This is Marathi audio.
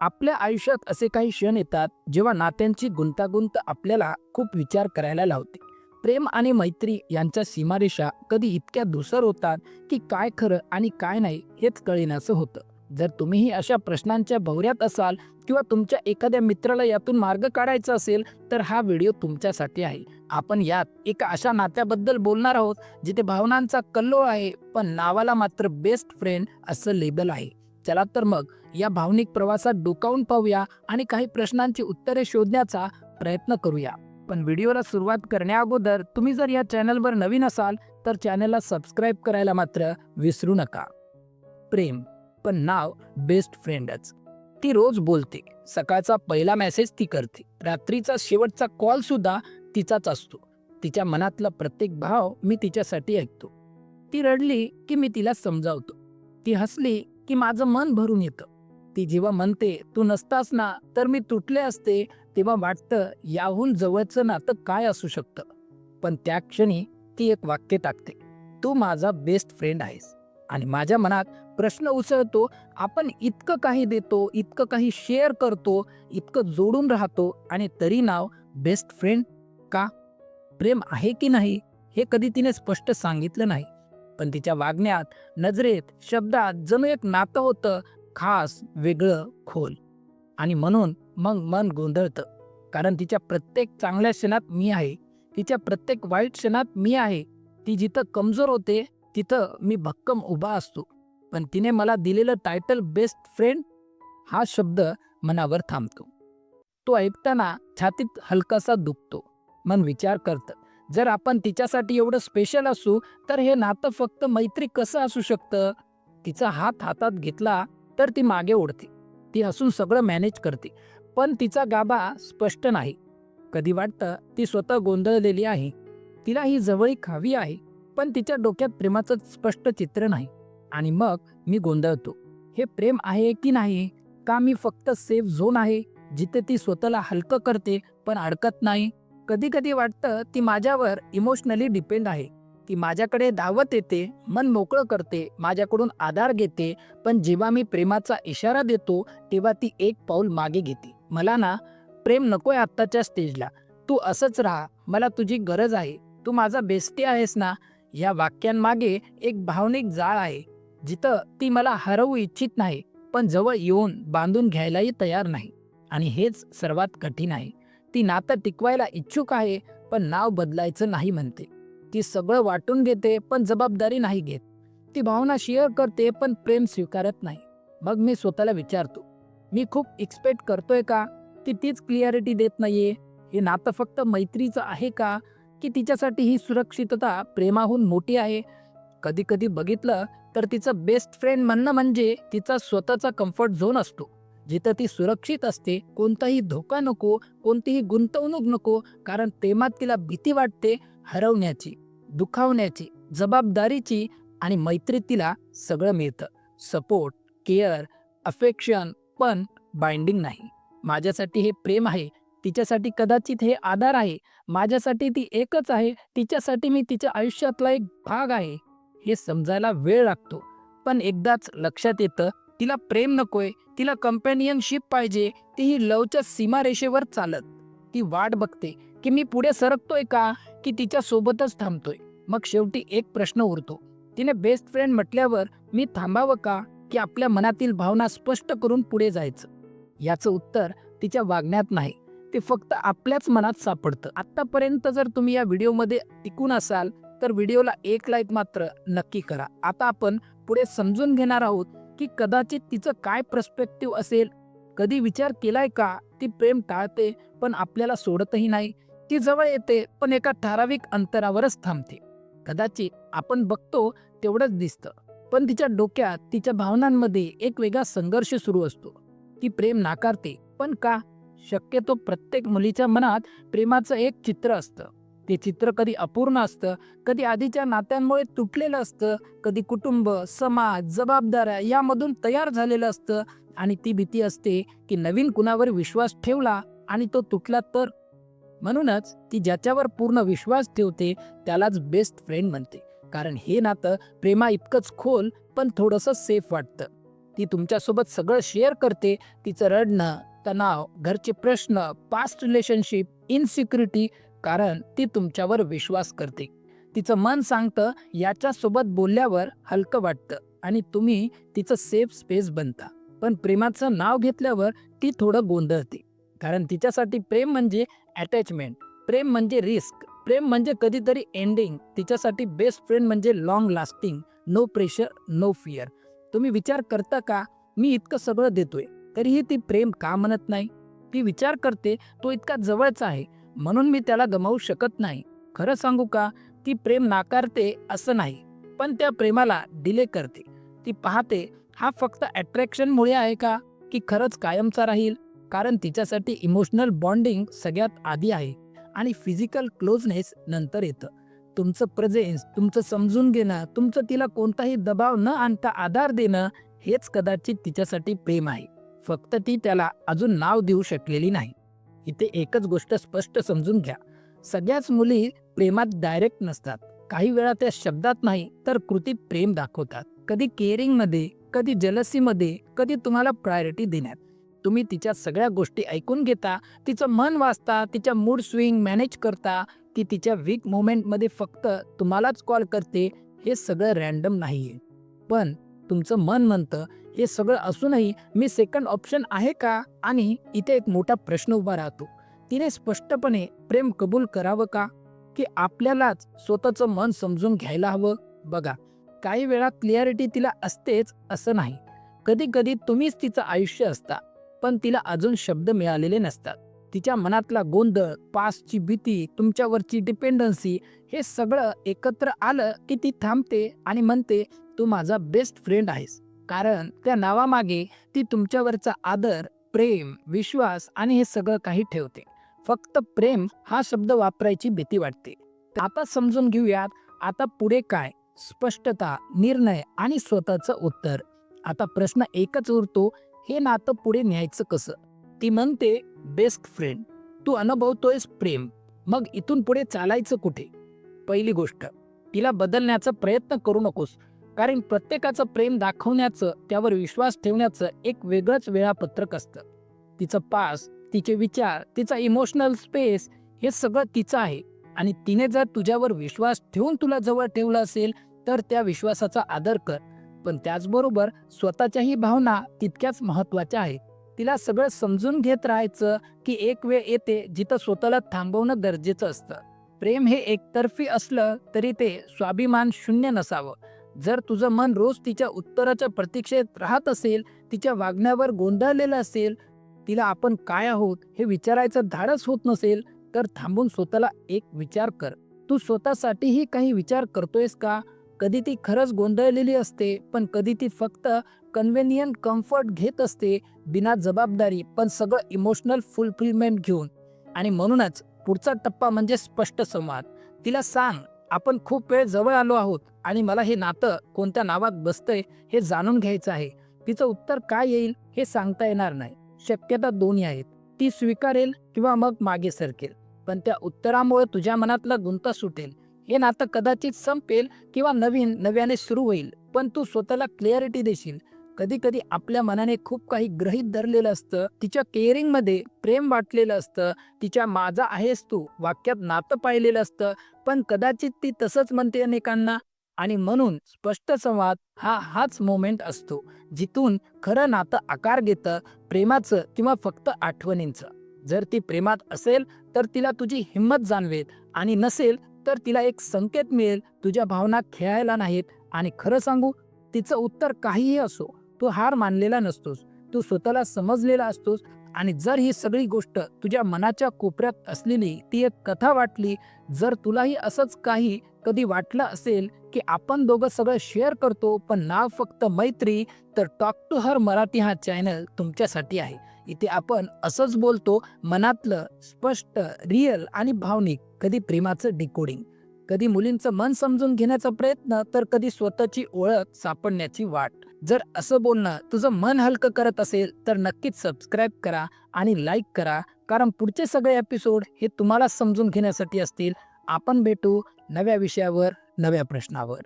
आपल्या आयुष्यात असे काही क्षण येतात जेव्हा नात्यांची गुंतागुंत आपल्याला खूप विचार करायला लावते. प्रेम आणि मैत्री यांच्या सीमारेषा कधी इतक्या धुसर होतात की काय खरं आणि काय नाही हेच कळेनासं होतं. जर तुम्हीही अशा प्रश्नांच्या भवऱ्यात असाल किंवा तुमच्या एखाद्या मित्राला यातून मार्ग काढायचा असेल तर हा व्हिडिओ तुमच्यासाठी आहे. आपण यात एका अशा नात्याबद्दल बोलणार आहोत जिथे भावनांचा कल्लोळ आहे पण नावाला मात्र बेस्ट फ्रेंड असं लेबल आहे. चला तर मग या भावनिक प्रवासात डोकावून पाहूया आणि काही प्रश्नांची उत्तरे शोधण्याचा प्रयत्न करूया. पण व्हिडिओला सुरुवात करण्याअगोदर तुम्ही जर या चॅनलवर नवीन असाल तर चॅनलला सबस्क्राईब करायला मात्र विसरू नका. प्रेम पण नाव बेस्ट फ्रेंडच. ती रोज बोलते. सकाळचा पहिला मेसेज ती करते. रात्रीचा शेवटचा कॉल सुद्धा तिचाच असतो. तिच्या मनातला प्रत्येक भाव मी तिच्यासाठी ऐकतो. ती रडली की मी तिला समजावतो. ती हसली की माझं मन भरून येतं. ती जेव्हा म्हणते तू नसतास ना तर मी तुटले असते तेव्हा वाटतं याहून जवळचं नातं काय असू शकतं? पण त्या क्षणी ती एक वाक्य टाकते तू माझा बेस्ट फ्रेंड आहेस. आणि माझ्या मनात प्रश्न उसळतो आपण इतकं काही देतो इतकं काही शेअर करतो इतकं जोडून राहतो आणि तरी नाव बेस्ट फ्रेंड का? प्रेम आहे की नाही हे कधी तिने स्पष्ट सांगितलं नाही. पण तिच्या वागण्यात नजरेत शब्दात जणू एक नातं होतं खास वेगळं खोल. आणि म्हणून मग मन गोंधळतं. कारण तिच्या प्रत्येक चांगल्या क्षणात मी आहे. तिच्या प्रत्येक वाईट क्षणात मी आहे. ती जिथं कमजोर होते तिथं मी भक्कम उभा असतो. पण तिने मला दिलेलं टायटल बेस्ट फ्रेंड हा शब्द मनावर थांबतो. तो ऐकताना छातीत हलकासा दुखतो. मन विचार करतं. जर आपण तिच्यासाठी एवढं स्पेशल असू तर हे नातं फक्त मैत्री कसं असू शकतं? तिचा हात हातात घेतला तर ती मागे ओढते. ती हसून सगळं मॅनेज करते. पण तिचा गाभा स्पष्ट नाही. कधी वाटतं ती स्वतः गोंधळलेली आहे? तिला ही जवळीक हवी आहे पण तिच्या डोक्यात प्रेमाचं स्पष्ट चित्र नाही. आणि मग मी गोंधळतो. हे प्रेम आहे की नाही? का मी फक्त सेफ झोन आहे जिथे ती स्वतःला हलकं करते पण अडकत नाही? कधी कधी वाटतं ती माझ्यावर इमोशनली डिपेंड आहे. ती माझ्याकडे धावत येते मन मोकळं करते माझ्याकडून आधार घेते पण जेव्हा मी प्रेमाचा इशारा देतो तेव्हा ती एक पाऊल मागे घेते. मला ना प्रेम नकोय आत्ताच्या स्टेजला तू असंच राहा. मला तुझी गरज आहे. तू माझा बेस्टी आहेस ना. या वाक्यांमागे एक भावनिक जाळ आहे. जिथं ती मला हरवू इच्छित नाही पण जवळ येऊन बांधून घ्यायलाही तयार नाही. आणि हेच सर्वात कठीण आहे. ती नातं टिकवायला इच्छुक आहे पण नाव बदलायचं नाही म्हणते. ती सगळं वाटून घेते पण जबाबदारी नाही घेत. ती भावना शेअर करते पण प्रेम स्वीकारत नाही. मग मी स्वतःला विचारतो मी खूप एक्सपेक्ट करतोय का? ती तीच क्लिअरिटी देत नाहीये? हे नातं फक्त मैत्रीचं आहे का? की तिच्यासाठी ही सुरक्षितता प्रेमाहून मोठी आहे? कधी कधी बघितलं तर तिचं बेस्ट फ्रेंड म्हणणं म्हणजे तिचा स्वतःचा कम्फर्ट झोन असतो. जिथं ती सुरक्षित असते कोणताही धोका नको कोणतीही गुंतवणूक नको कारण प्रेमात तिला भीती वाटते हरवण्याची दुखावण्याची जबाबदारीची आणि मैत्रीत तिला सगळं मिळतं. सपोर्ट केअर अफेक्शन पण बाइंडिंग नाही. माझ्यासाठी हे प्रेम आहे तिच्यासाठी कदाचित हे आधार आहे माझ्यासाठी ती एकच आहे तिच्यासाठी मी तिच्या आयुष्यातला एक भाग आहे हे समजायला वेळ लागतो. पण एकदाच लक्षात येतं तिला प्रेम नकोय तिला कंपॅनियनशिप पाहिजे ती ही लवच्या सीमारेषेवर चालत. ती वाट बघते की मी पुढे सरकतोय का की तिच्या सोबतच थांबतोय. मग शेवटी एक प्रश्न उरतो. तिने बेस्ट फ्रेंड म्हटल्यावर मी थांबावं का की आपल्या मनातील भावना स्पष्ट करून पुढे जायचं? याचं उत्तर तिच्या वागण्यात नाही. ते फक्त आपल्याच मनात सापडतं. आत्तापर्यंत जर तुम्ही या व्हिडिओमध्ये टिकून असाल तर व्हिडिओला एक लाईक मात्र नक्की करा. आता आपण पुढे समजून घेणार आहोत की कदाचित तिचं काय प्रस्पेक्टिव्ह असेल? कधी विचार केलाय का? ती प्रेम टाळते पण आपल्याला सोडतही नाही. ती जवळ येते पण एका ठराविक अंतरावरच थांबते. कदाचित आपण बघतो तेवढंच दिसतं. पण तिच्या डोक्यात तिच्या भावनांमध्ये एक वेगळा संघर्ष सुरू असतो. ती प्रेम नाकारते. पण का? शक्यतो प्रत्येक मुलीच्या मनात प्रेमाचं एक चित्र असतं. ते चित्र कधी अपूर्ण असतं कधी आधीच्या नात्यांमुळे तुटलेलं असतं कधी कुटुंब समाज जबाबदाऱ्या यामधून तयार झालेलं असतं आणि ती भीती असते की नवीन कुणावर विश्वास ठेवला आणि तो तुटला तर? म्हणूनच ती ज्याच्यावर पूर्ण विश्वास ठेवते त्यालाच बेस्ट फ्रेंड म्हणते. कारण हे नातं प्रेमा इतकंच खोल पण थोडंसं सेफ वाटतं. ती तुमच्यासोबत सगळं शेअर करते तिचं रडणं तणाव घरचे प्रश्न पास्ट रिलेशनशिप इनसिक्युरिटी कारण ती तुमच्यावर विश्वास करते. तिचं मन सांगतं याच्यासोबत बोलल्यावर हलकं वाटतं आणि तुम्ही तिचं सेफ स्पेस बनता. पण प्रेमाचं नाव घेतल्यावर ती थोडं गोंधळते. कारण तिच्यासाठी प्रेम म्हणजे अटॅचमेंट प्रेम म्हणजे रिस्क प्रेम म्हणजे कधीतरी एंडिंग तिच्यासाठी बेस्ट फ्रेंड म्हणजे long lasting no pressure no fear तुम्ही विचार करता का? मी इतकं सगळं देतोय. तरीही ती प्रेम का म्हणत नाही? ती विचार करते तो इतका जवळचा आहे. म्हणून मी त्याला गमावू शकत नाही. खरं सांगू का ती प्रेम नाकारते असं नाही पण त्या प्रेमाला डिले करते. ती पाहते हा फक्त अट्रॅक्शनमुळे आहे का की खरंच कायमचा राहील? कारण तिच्यासाठी इमोशनल बॉन्डिंग सगळ्यात आधी आहे आणि फिजिकल क्लोजनेस नंतर येतं. तुमचं प्रेझेन्स तुमचं समजून घेणं तुमचं तिला कोणताही दबाव न आणता आधार देणं हेच कदाचित तिच्यासाठी प्रेम आहे. फक्त ती त्याला अजून नाव देऊ शकलेली नाही. इथे एकच गोष्ट स्पष्ट समजून घ्या. सगळ्याच मुली प्रेमात डायरेक्ट नसतात. काही वेळा त्या शब्दात नाही तर कृतीत प्रेम दाखवतात. कधी केअरिंगमध्ये कधी जलसीमध्ये कधी तुम्हाला प्रायोरिटी देण्यात. तुम्ही तिच्या सगळ्या गोष्टी ऐकून घेता तिचं मन वाचता तिच्या मूड स्विंग मॅनेज करता ती तिच्या वीक मोमेंटमध्ये फक्त तुम्हालाच कॉल करते हे सगळं रॅन्डम नाही आहे पण तुमचं मन म्हणतं हे सगळं असूनही मी सेकंड ऑप्शन आहे का? आणि इथे एक मोठा प्रश्न उभा राहतो. तिने स्पष्टपणे प्रेम कबूल करावं का? की आपल्यालाच स्वतःचं मन समजून घ्यायला हवं? बघा काही वेळा क्लिअरिटी तिला असतेच असं नाही. कधी कधी तुम्हीच तिचं आयुष्य असता पण तिला अजून शब्द मिळालेले नसतात. तिच्या मनातला गोंधळ पासची भीती तुमच्यावरची डिपेंडन्सी हे सगळं एकत्र आलं की ती थांबते आणि म्हणते तू माझा बेस्ट फ्रेंड आहेस. कारण त्या नावामागे ती तुमच्यावरचा आदर प्रेम विश्वास आणि हे सगळं काही ठेवते. फक्त प्रेम हा शब्द वापरायची भीती वाटते. आता समजून घेऊयात आता पुढे काय? स्पष्टता निर्णय आणि स्वतःचं उत्तर. आता प्रश्न एकच उरतो हे नातं पुढे न्यायचं कसं? ती म्हणते बेस्ट फ्रेंड तू अनुभवतोयस प्रेम. मग इथून पुढे चालायचं कुठे? पहिली गोष्ट तिला बदलण्याचा प्रयत्न करू नकोस. कारण प्रत्येकाचं प्रेम दाखवण्याचं त्यावर विश्वास ठेवण्याचं एक वेगळंच वेळापत्रक असतं. तिचं पास तिचे विचार तिचा इमोशनल स्पेस हे सगळं तिचं आहे. आणि तिने जर तुझ्यावर विश्वास ठेवून तुला जवळ ठेवलं असेल तर त्या विश्वासाचा आदर कर. पण त्याचबरोबर स्वतःच्याही भावना तितक्याच महत्त्वाच्या आहेत. तिला सगळं समजून घेत राहायचं की एक वेळ येते जिथं स्वतःला थांबवणं गरजेचं असतं. प्रेम हे एकतर्फी असलं तरी ते स्वाभिमान शून्य नसावं. जर तुझं मन रोज तिच्या उत्तराच्या प्रतीक्षेत राहत असेल तिच्या वागण्यावर गोंधळलेलं असेल तिला आपण काय आहोत हे विचारायचं धाडस होत नसेल तर थांबून स्वतःला एक विचार कर. तू स्वतःसाठीही काही विचार करतोयस का? कधी ती खरंच गोंधळलेली असते पण कधी ती फक्त कन्व्हेनियंट कम्फर्ट घेत असते बिना जबाबदारी पण सगळं इमोशनल फुलफिलमेंट घेऊन. आणि म्हणूनच पुढचा टप्पा म्हणजे स्पष्ट संवाद. तिला सांग आपण खूप वेळ जवळ आलो आहोत आणि मला हे नातं कोणत्या नावात बसतंय हे जाणून घ्यायचं आहे. तिचं उत्तर काय येईल हे सांगता येणार नाही. शक्यता दोन्ही आहेत. ती स्वीकारेल किंवा मग मागे सरकेल. पण त्या उत्तरामुळे तुझ्या मनातला गुंता सुटेल. हे नातं कदाचित संपेल किंवा नवीन नव्याने सुरू होईल. पण तू स्वतःला क्लिअरिटी देशील. कधी कधी आपल्या मनाने खूप काही ग्रहित धरलेलं असतं तिच्या केअरिंगमध्ये प्रेम वाटलेलं असतं तिच्या माझा आहेस तू वाक्यात नातं पाहिलेलं असतं पण कदाचित ती तसंच म्हणते अनेकांना आणि म्हणून स्पष्ट संवाद हा हाच मोमेंट असतो जिथून खरं नातं आकार घेतं प्रेमाचं किंवा फक्त आठवणींचं. जर ती प्रेमात असेल तर तिला तुझी हिंमत जाणवेल आणि नसेल तर तिला एक संकेत मिळेल तुझ्या भावना खेळायला नाहीत आणि खरं सांगू तिचं उत्तर काहीही असो. तू हार मानलेला नसतोस. तू स्वतःला समजलेला असतोस. आणि जर ही सगळी गोष्ट तुझ्या मनाच्या कोपऱ्यात असलेली ती एक कथा वाटली जर तुलाही असंच काही कधी वाटलं असेल की आपण दोघं सगळं शेअर करतो पण नाव फक्त मैत्री तर टॉक टू हर मराठी हा चॅनल तुमच्यासाठी आहे. इथे आपण असंच बोलतो मनातलं स्पष्ट रिअल आणि भावनिक कधी प्रेमाचं डिकोडिंग कधी मुलींचं मन समजून घेण्याचा प्रयत्न तर कधी स्वतःची ओळख सापडण्याची वाट. जर असं बोलणं तुझं मन हलकं करत असेल तर नक्कीच सबस्क्राईब करा आणि लाईक करा. कारण पुढचे सगळे एपिसोड हे तुम्हाला समजून घेण्यासाठी असतील. आपण भेटू नव्या विषयावर नव्या प्रश्नावर.